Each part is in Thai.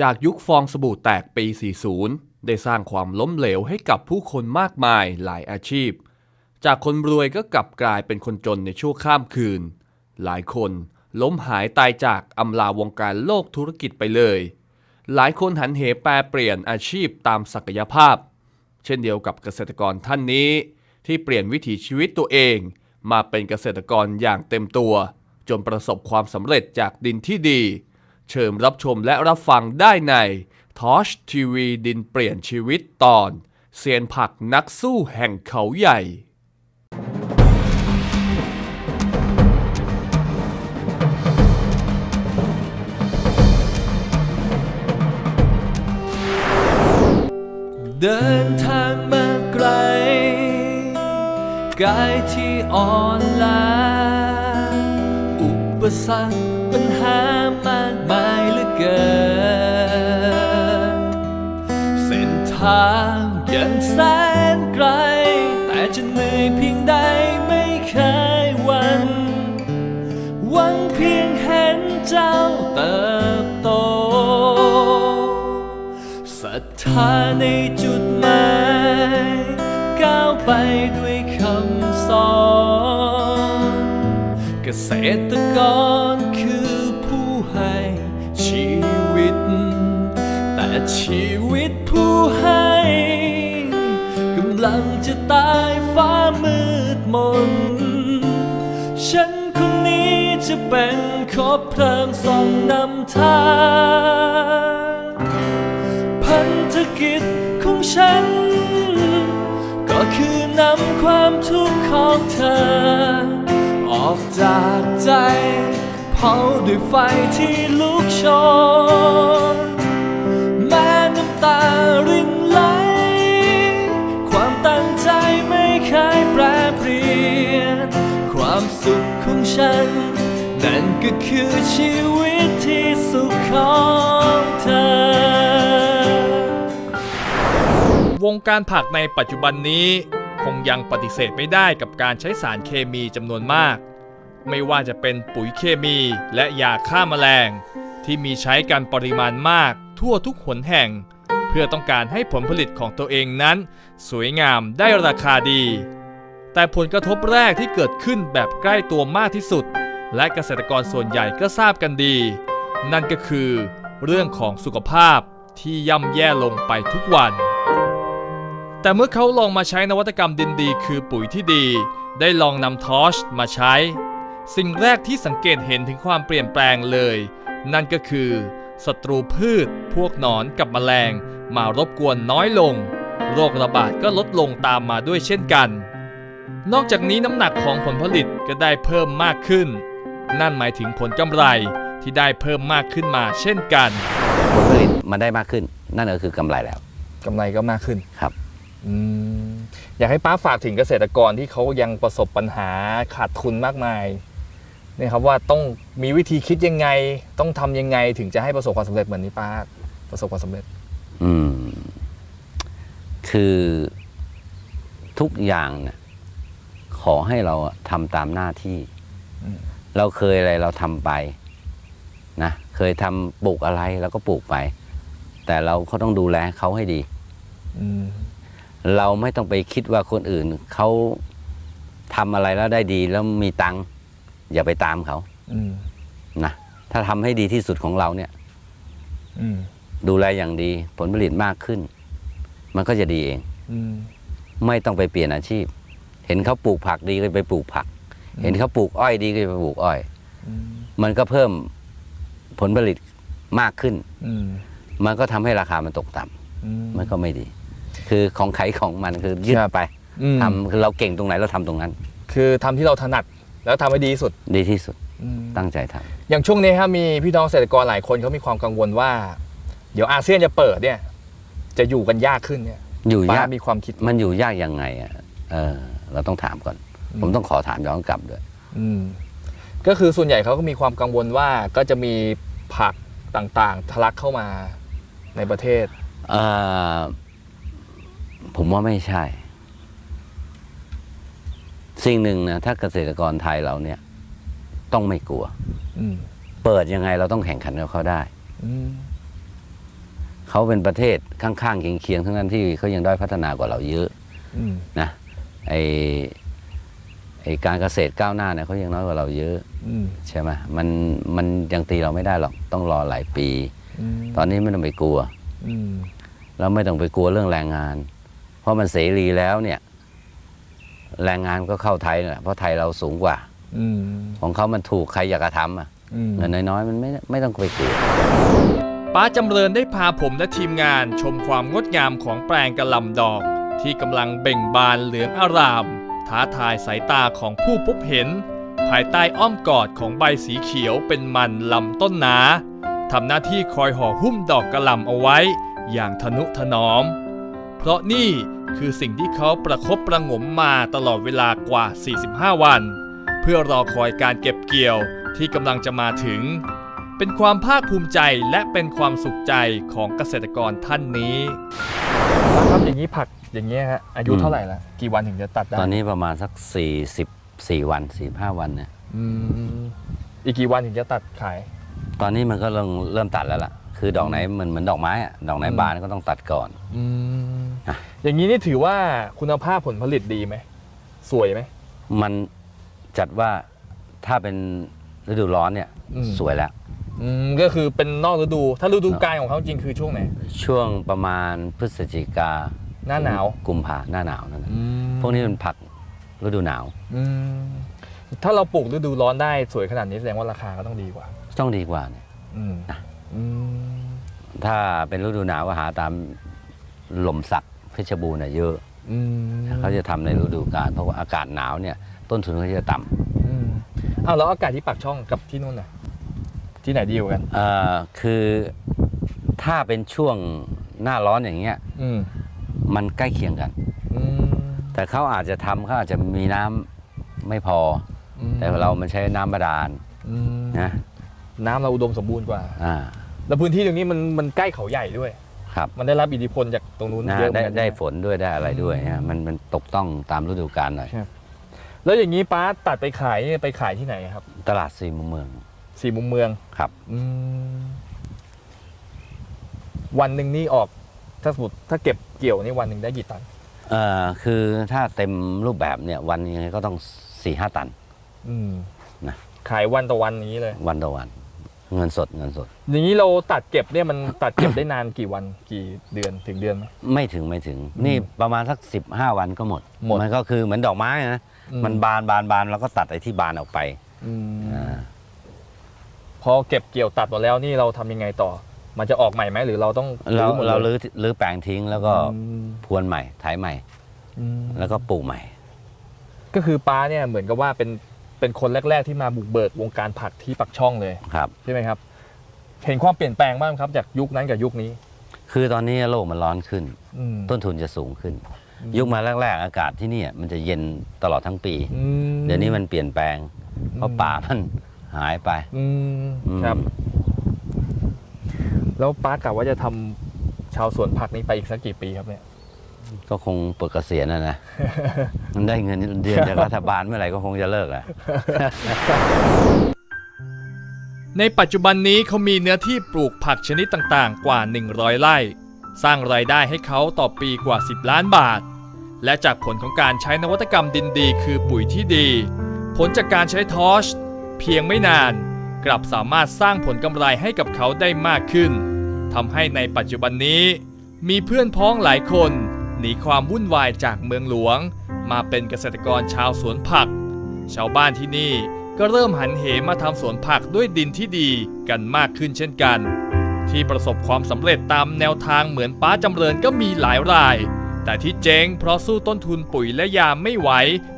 จากยุคฟองสบู่แตกปี 40 ได้สร้างความล้มเหลวให้กับผู้คนมากมายหลายอาชีพ จากคนรวยก็กลับกลายเป็นคนจนในชั่วข้ามคืน หลายคนล้มหายตายจากอำลาวงการโลกธุรกิจไปเลย หลายคนหันเหแปรเปลี่ยนอาชีพตามศักยภาพ เช่นเดียวกับเกษตรกรท่านนี้ ที่เปลี่ยนวิถีชีวิตตัวเอง มาเป็นเกษตรกรอย่างเต็มตัว จนประสบความสำเร็จจากดินที่ดี เชิญรับชมและรับฟังได้ในทอชทีวีดินเปลี่ยนชีวิตตอนเซียนผักนักสู้แห่งเขาใหญ่ เดินทางมาไกล กายที่อ่อนล้า ปสรรคปัญหามากมายเหลือเกิน เส้นทางยังแสนไกล แต่จะเหนื่อยเพียงใดไม่เคยหวันหวังเพียงเห็นเจ้าเติบโตศรัทธาในจุดหมายก้าวไปด้วย กษตรกรคือผู้ให้ชีวิต แต่ชีวิตผู้ให้กำลังจะตายฟ้ามืดมน ฉันคนนี้จะเป็นขอบเพลิงส่องนำทาง พันธกิจของฉัน ก็คือนำความทุกข์ของเธอ ออกจากใจเผาด้วยไฟที่ลุกโชนแม้น้ำตารินไหล ความตั้งใจไม่เคยแปรเปลี่ยน ความสุขของฉัน นั่นก็คือชีวิตที่สุขของเธอวงการผักในปัจจุบันนี้ คงยังปฏิเสธไม่ได้กับการใช้สารเคมีจำนวนมาก ไม่ว่าจะเป็นปุ๋ยเคมีและยาฆ่าแมลง ที่มีใช้กันปริมาณมากทั่วทุกหนแห่ง เพื่อต้องการให้ผลผลิตของตัวเองนั้น สวยงามได้ราคาดี แต่ผลกระทบแรกที่เกิดขึ้นแบบใกล้ตัวมากที่สุด และเกษตรกรส่วนใหญ่ก็ทราบกันดี นั่นก็คือเรื่องของสุขภาพที่ย่ำแย่ลงไปทุกวัน แต่เมื่อเขาลองมาใช้นวัตกรรมดินดี คือปุ๋ยที่ดี ได้ลองนำทอชมาใช้ สิ่งแรกที่สังเกตเห็นถึงความเปลี่ยนแปลงเลย นั่นก็คือศัตรูพืช พวกหนอนกับแมลง มารบกวนน้อยลง โรคระบาดก็ลดลงตามมาด้วยเช่นกัน นอกจากนี้น้ำหนักของผลผลิตก็ได้เพิ่มมากขึ้น นั่นหมายถึงผลกำไรที่ได้เพิ่มมากขึ้นมาเช่นกัน ผลผลิตมันได้มากขึ้น นั่นก็คือกำไรแล้ว กำไรก็มากขึ้นครับ อืมอยากให้ป้าฝากถึงเกษตรกรที่เขายังประสบปัญหาขาดทุนมากมายเนี่ยครับว่าต้องมีวิธีคิดยังไง ต้องทำยังไงถึงจะให้ประสบความสำเร็จเหมือนที่ป้าประสบความสำเร็จ อืม คือทุกอย่างเนี่ยขอให้เราอะทำตามหน้าที่อืมเราเคยอะไรเราทำไป นะเคยทำปลูกอะไรเราก็ปลูกไป แต่เราก็ต้องดูแลเขาให้ดีอืมเราไม่ต้องไปคิดว่าคนอื่นเขาทำอะไรแล้วได้ดีแล้วมีตังค์ อย่าไปตามเขาอืมนะถ้าทำให้ดีที่สุดของเราเนี่ยอืมดูแลอย่างดี ผลผลิตมากขึ้น มันก็จะดีเองอืมไม่ต้องไปเปลี่ยนอาชีพ เห็นเขาปลูกผักดีก็ไปปลูกผัก เห็นเขาปลูกอ้อยดีก็ไปปลูกอ้อยอืมมันก็เพิ่มผลผลิตมากขึ้นอืมมันก็ทำให้ราคามันตกต่ำอืมมันก็ไม่ดี คือของใครของมันคือยึดครับไปอืมทำคือเราเก่งตรงไหนเราทำตรงนั้น คือทำที่เราถนัด แล้วทำให้ดีที่สุดดีที่สุดอืมตั้งใจทำอย่างช่วงนี้ครับมีพี่น้องเกษตรกรหลายคนเขามีความกังวลว่า เดี๋ยวอาเซียนจะเปิดเนี่ย จะอยู่กันยากขึ้นเนี่ย อยู่ป้ายากมีความคิดมันอยู่ยากยังไงอะเออ เราต้องถามก่อนอืมผมต้องขอถามย้อนกลับด้วยอืมก็คือส่วนใหญ่เขาก็มีความกังวลว่าก็จะมีผักต่างๆ ทะลักเข้ามาในประเทศเอ่อผมว่าไม่ใช่ สิ่งหนึ่งนะถ้าเกษตรกรไทยเราเนี่ยต้องไม่กลัวอืมเปิดยังไงเราต้องแข่งขันกับเขาได้อืมเขาเป็นประเทศข้างๆเคียงๆทั้งนั้นที่เขายังได้อยพัฒนากว่าเราเยอะอืมนะไอไอการเกษตรก้าวหน้าเนี่ยเขายังน้อยกว่าเราเยอะอืมใช่ไหมมันมันยังตีเราไม่ได้หรอกต้องรอหลายปีอืมตอนนี้ไม่ต้องไปกลัวอืมแล้วไม่ต้องไปกลัวเรื่องแรงงาน เพราะมันเสรีแล้วเนี่ย แรงงานก็เข้าไทยนั่นแหละเพราะไทยเราสูงกว่าอืมของเขามันถูกใครอยากจะทำอะอืมเงินน้อยๆมันไม่ไม่ต้องไปกลัวป้าจำเริญได้พาผมและทีมงานชมความงดงามของแปลงกระหลำดอก ที่กำลังเบ่งบานเหลืองอาราม ท้าทายสายตาของผู้พบเห็น ภายใต้อ้อมกอดของใบสีเขียวเป็นมันลำต้นหนาทำหน้าที่คอยห่อหุ้มดอกกระหล่ำเอาไว้ อย่างทนุถนอม เพราะนี่คือสิ่งที่เขาประคบประหงมมาตลอดเวลากว่า 45 วัน เพื่อรอคอยการเก็บเกี่ยวที่กำลังจะมาถึง เป็นความภาคภูมิใจและเป็นความสุขใจของเกษตรกรท่านนี้ ครับอย่างนี้ผักอย่างเงี้ยฮะอายุอืมเท่าไหร่แล้วกี่วันถึงจะตัดได้ตอนนี้ประมาณสัก 44 วัน 45 วันเนี่ยอืมอีกกี่วันถึงจะตัดขาย ตอนนี้มันก็เริ่มเริ่มตัดแล้วล่ะ คือดอกไหนเหมือนเหมือนดอกไม้อะดอกไหนอืมบานก็ต้องตัดก่อน อืม อะอย่างนี้นี่ถือว่าคุณภาพผลผลิตดีไหม สวยไหม มันจัดว่าถ้าเป็นฤดูร้อนเนี่ยอืม สวยแล้ว อืมก็คือเป็นนอกฤดูถ้าฤดูกาลของเขาจริงคือช่วงไหน ช่วงประมาณพฤศจิกาหน้าหนาวกุมภาหน้าหนาวนั่นแหละอืมพวกนี้เป็นผักฤดูหนาวอืมถ้าเราปลูกฤดูร้อนได้สวยขนาดนี้แสดงว่าราคาก็ต้องดีกว่า ต้องดีกว่าเนี่ยอืมอืมถ้าเป็นฤดูหนาวก็หาตามหล่มสัก เพชรบูรณ์น่ะเยอะอืมเขาจะทำในฤดูกาลเพราะว่าอากาศหนาวเนี่ยต้นทุนเขาจะต่ำอืมอ้าวแล้วอากาศที่ปากช่องกับที่นู่นน่ะที่ไหนดีกว่ากันเอ่อคือถ้าเป็นช่วงหน้าร้อนอย่างเงี้ยอืมมันใกล้เคียงกันอืมแต่เขาอาจจะทำเขาอาจจะมีน้ำไม่พออืมแต่เรามันใช้น้ำบาดาลอืมนะน้ำเราอุดมสมบูรณ์กว่าอ่าแล้วพื้นที่ตรงนี้มันมันใกล้เขาใหญ่ด้วย ครับมันได้รับอิทธิพลจากตรงนู้นนะเยอะเหมืได้อนกันได้ใช่หมฝนด้วยได้อะไรด้วยนะมันมันตกต้องตามฤดูกาลหน่อยแล้วอย่างนี้ป้าตัดไปขายไปขายที่ไหนครับ ตลาดสี่มุมเมืองสี่มุมเมืองครับอืมวันหนึ่งนี่ออกถ้าสมมติถ้าเก็บเกี่ยวนี่วันหนึ่งได้กี่ตันเอ่อคือถ้าเต็มรูปแบบเนี่ย วันยังไงก็ต้อง4ี่ห้าตันอืมนะขายวันต่อวันอย่างนี้เลย วันต่อวัน เงินสดเงินสด อย่างนี้เราตัดเก็บเนี่ยมันตัดเก็บได้นานกี่วันกี่เดือนถึงเดือนไหม ไม่ถึงไม่ถึง นี่ประมาณสัก 15 วันก็หมดหมดมันก็คือเหมือนดอกไม้นะอืมมันบานบานบานแล้วก็ตัดไอ้ที่บานออกไปอืมอ่าพอเก็บเกี่ยวตัดหมดแล้วนี่เราทำยังไงต่อ มันจะออกใหม่ไหมหรือเราต้องเราหมดเราลลื้ยอลื้อแปลงทิ้งแล้วก็อืมพรวนใหม่ไถใหม่ อืมแล้วก็ปลูกใหม่ ก็คือป้าเนี่ยเหมือนกับว่าเป็น เป็นคนแรก ๆ ที่มาบุกเบิกวงการผักที่ปักช่องเลยครับ ใช่ไหมครับ เห็นความเปลี่ยนแปลงบ้างครับ จากยุคนั้นกับยุคนี้ คือตอนนี้โลกมันร้อนขึ้น อืม ต้นทุนจะสูงขึ้น ยุคมาแรก ๆ อากาศที่เนี่ยมันจะเย็นตลอดทั้งปี อืม เดี๋ยวนี้มันเปลี่ยนแปลง เพราะป่ามันหายไป อืมอืม ครับ แล้วป้ากะว่าจะทำชาวสวนผักนี้ไปอีกสักกี่ปีครับเนี่ย ก็คงปลดเกษียณนะนะ มันได้เงินเดือนจากรัฐบาลเมื่อไหร่ก็คงจะเลิกแหละในปัจจุบันนี้เขามีเนื้อที่ปลูกผักชนิดต่างๆ กว่า 100 ไร่ สร้างรายได้ให้เขาต่อปีกว่า 10 ล้านบาท และจากผลของการใช้นวัตกรรมดินดีคือปุ๋ยที่ดี ผลจากการใช้ทอชเพียงไม่นาน กลับสามารถสร้างผลกำไรให้กับเขาได้มากขึ้นทำให้ในปัจจุบันนี้ มีเพื่อนพ้องหลายคน หนีความวุ่นวายจากเมืองหลวง มาเป็นเกษตรกรชาวสวนผัก ชาวบ้านที่นี่ก็เริ่มหันเหมาทำสวนผักด้วยดินที่ดีกันมากขึ้นเช่นกัน ที่ประสบความสำเร็จตามแนวทางเหมือนป้าจำเริญก็มีหลายราย แต่ที่เจ๊งเพราะสู้ต้นทุนปุ๋ยและยาไม่ไหว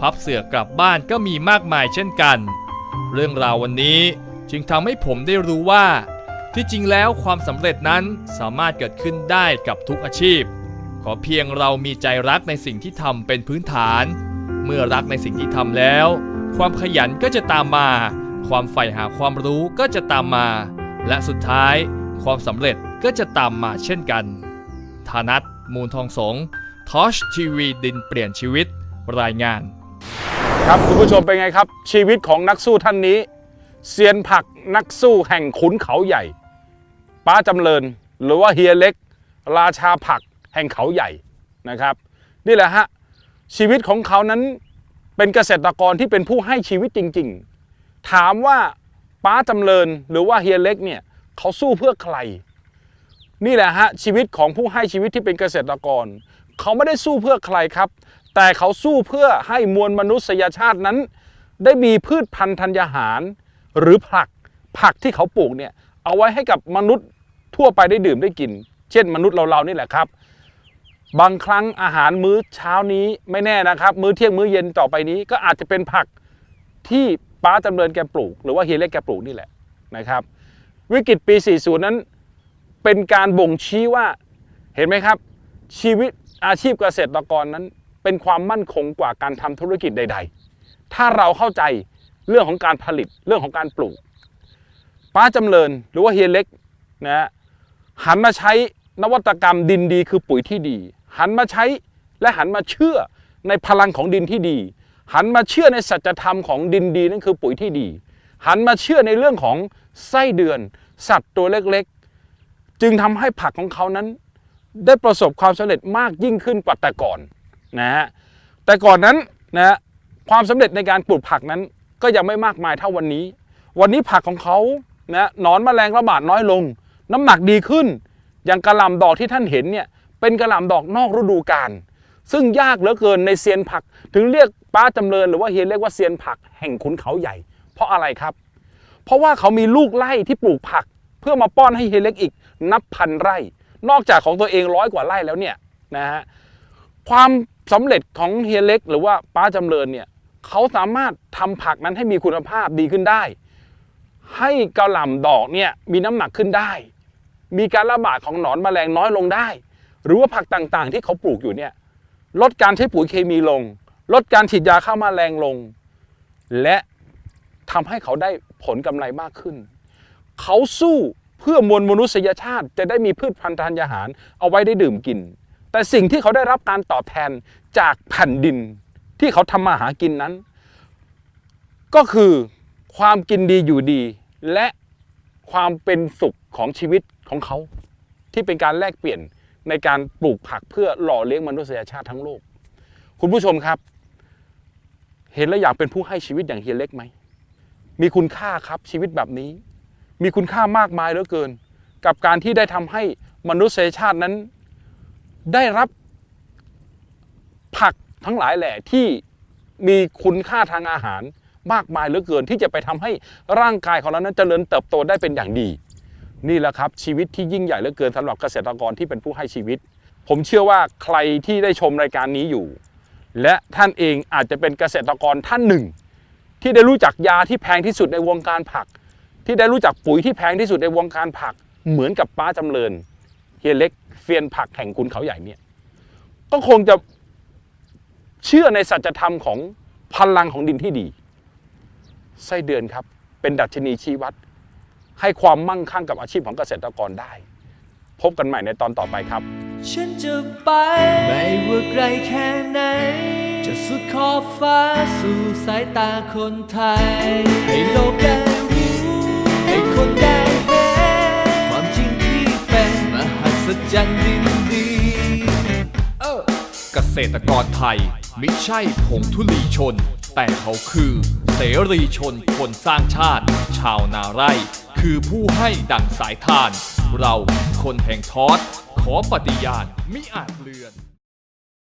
พับเสือกลับบ้านก็มีมากมายเช่นกัน เรื่องราววันนี้จึงทำให้ผมได้รู้ว่า ที่จริงแล้วความสำเร็จนั้นสามารถเกิดขึ้นได้กับทุกอาชีพ ขอเพียงเรามีใจรักในสิ่งที่ทำเป็นพื้นฐาน เมื่อรักในสิ่งที่ทำแล้ว ความขยันก็จะตามมา ความใฝ่หาความรู้ก็จะตามมา และสุดท้ายความสำเร็จก็จะตามมาเช่นกันธานัทมูลทองสงทอชทีวีดินเปลี่ยนชีวิตรายงาน ครับคุณผู้ชมเป็นไงครับ ชีวิตของนักสู้ท่านนี้เซียนผักนักสู้แห่งขุนเขาใหญ่ ป้าจำเริญ หรือว่าเฮียเล็ก ราชาผัก แห่งเขาใหญ่นะครับ นี่แหละฮะชีวิตของเขานั้นเป็นเกษตรกรที่เป็นผู้ให้ชีวิตจริง ๆ ถามว่าป้าจำเริญหรือว่าเฮียเล็กเนี่ยเขาสู้เพื่อใคร นี่แหละฮะชีวิตของผู้ให้ชีวิตที่เป็นเกษตรกร เขาไม่ได้สู้เพื่อใครครับ แต่เขาสู้เพื่อให้มวลมนุษยชาตินั้น ได้มีพืชพันธุ์ธัญญาหาร หรือผักผักที่เขาปลูกเนี่ยเอาไว้ให้กับมนุษย์ทั่วไปได้ดื่มได้กิน เช่นมนุษย์เราๆนี่แหละครับ บางครั้งอาหารมื้อเช้านี้ไม่แน่นะครับ มื้อเที่ยงมื้อเย็นต่อไปนี้ ก็อาจจะเป็นผักที่ป้าจำเริญแกปลูก หรือว่าเฮียเล็กแกปลูกนี่แหละนะครับ วิกฤตปี 40 นั้น เป็นการบ่งชี้ว่าเห็นไหมครับ ชีวิตอาชีพเกษตรกรนั้น เป็นความมั่นคงกว่าการทำธุรกิจใด ๆ ถ้าเราเข้าใจเรื่องของการผลิตเรื่องของการปลูก ป้าจำเริญหรือว่าเฮียเล็กนะฮะหันมาใช้นวัตกรรมดินดีคือปุ๋ยที่ดี หันมาใช้และหันมาเชื่อในพลังของดินที่ดี หันมาเชื่อในสัจธรรมของดินดีนั่นคือปุ๋ยที่ดี หันมาเชื่อในเรื่องของไส้เดือน สัตว์ตัวเล็กๆ จึงทำให้ผักของเขานั้น ได้ประสบความสำเร็จมากยิ่งขึ้นกว่าแต่ก่อนนะฮะแต่ก่อนนั้นนะฮะความสำเร็จในการปลูกผักนั้นก็ยังไม่มากมายเท่าวันนี้ วันนี้ผักของเขานะหนอนแมลงระบาดน้อยลง น้ำหนักดีขึ้น อย่างกระหล่ำดอกที่ท่านเห็นเนี่ย เป็นกระหล่ำดอกนอกฤดูกาลซึ่งยากเหลือเกินในเซียนผัก ถึงเรียกป้าจำเริญหรือว่าเฮียเรียกว่าเซียนผักแห่งขุนเขาใหญ่ เพราะอะไรครับ เพราะว่าเขามีลูกไร่ที่ปลูกผัก เพื่อมาป้อนให้เฮียเล็กอีกนับพันไร่ นอกจากของตัวเองร้อยกว่าไร่แล้วเนี่ยนะฮะความสำเร็จของเฮียเล็ก หรือว่าป้าจำเริญเนี่ยเขาสามารถทำผักนั้นให้มีคุณภาพดีขึ้นได้ ให้กระหล่ำดอกเนี่ยมีน้ำหนักขึ้นได้ มีการระบาดของหนอนแมลงน้อยลงได้ หรือว่าผักต่างๆ ที่เขาปลูกอยู่เนี่ยลดการใช้ปุ๋ยเคมีลง ลดการฉีดยาฆ่าแมลงลง และทำให้เขาได้ผลกำไรมากขึ้น เขาสู้เพื่อมวลมนุษยชาติจะได้มีพืชพันธุ์ธัญญาหารเอาไว้ได้ดื่มกิน แต่สิ่งที่เขาได้รับการตอบแทนจากแผ่นดินที่เขาทำมาหากินนั้น ก็คือความกินดีอยู่ดี และความเป็นสุขของชีวิตของเขา ที่เป็นการแลกเปลี่ยน ในการปลูกผักเพื่อหล่อเลี้ยงมนุษยชาติทั้งโลก คุณผู้ชมครับ เห็นแล้วอยากเป็นผู้ให้ชีวิตอย่างเฮียเล็กไหม มีคุณค่าครับชีวิตแบบนี้ มีคุณค่ามากมายเหลือเกิน กับการที่ได้ทำให้มนุษยชาตินั้น ได้รับผักทั้งหลายแหล่ที่มีคุณค่าทางอาหารมากมายเหลือเกิน ที่จะไปทำให้ร่างกายของเรานั้นเจริญเติบโตได้เป็นอย่างดี นี่แหละครับชีวิตที่ยิ่งใหญ่เหลือเกินสำหรับเกษตรกรที่เป็นผู้ให้ชีวิต ผมเชื่อว่าใครที่ได้ชมรายการนี้อยู่ และท่านเองอาจจะเป็นเกษตรกรท่านหนึ่ง ที่ได้รู้จักยาที่แพงที่สุดในวงการผัก ที่ได้รู้จักปุ๋ยที่แพงที่สุดในวงการผัก เหมือนกับป้าจำเริญเฮียเล็กเฟียนผักแห่งคุณเขาใหญ่เนี่ยก็คงจะเชื่อในสัจธรรมของพลังของดินที่ดี ไส้เดือนครับ เป็นดัชนีชี้วัด ให้ความมั่งคั่งกับอาชีพของเกษตรกรได้ พบกันใหม่ในตอนต่อไปครับ ฉันจะไป ไม่ว่าไกลแค่ไหน จะสุดขอบฟ้าสู่สายตาคนไทย ให้โลกได้รู้ ให้คนได้เห็นความจริงที่เป็นมหัศจรรย์ดินดีเกษตรกรไทยไมิใช่ผงทุลีชน แต่เขาคือ เสรีชนคนสร้างชาติ ชาวนาไร่ คือผู้ให้ดั่งสายทาน เราคนแห่งทอด ขอปฏิญาณมิอาจเลือน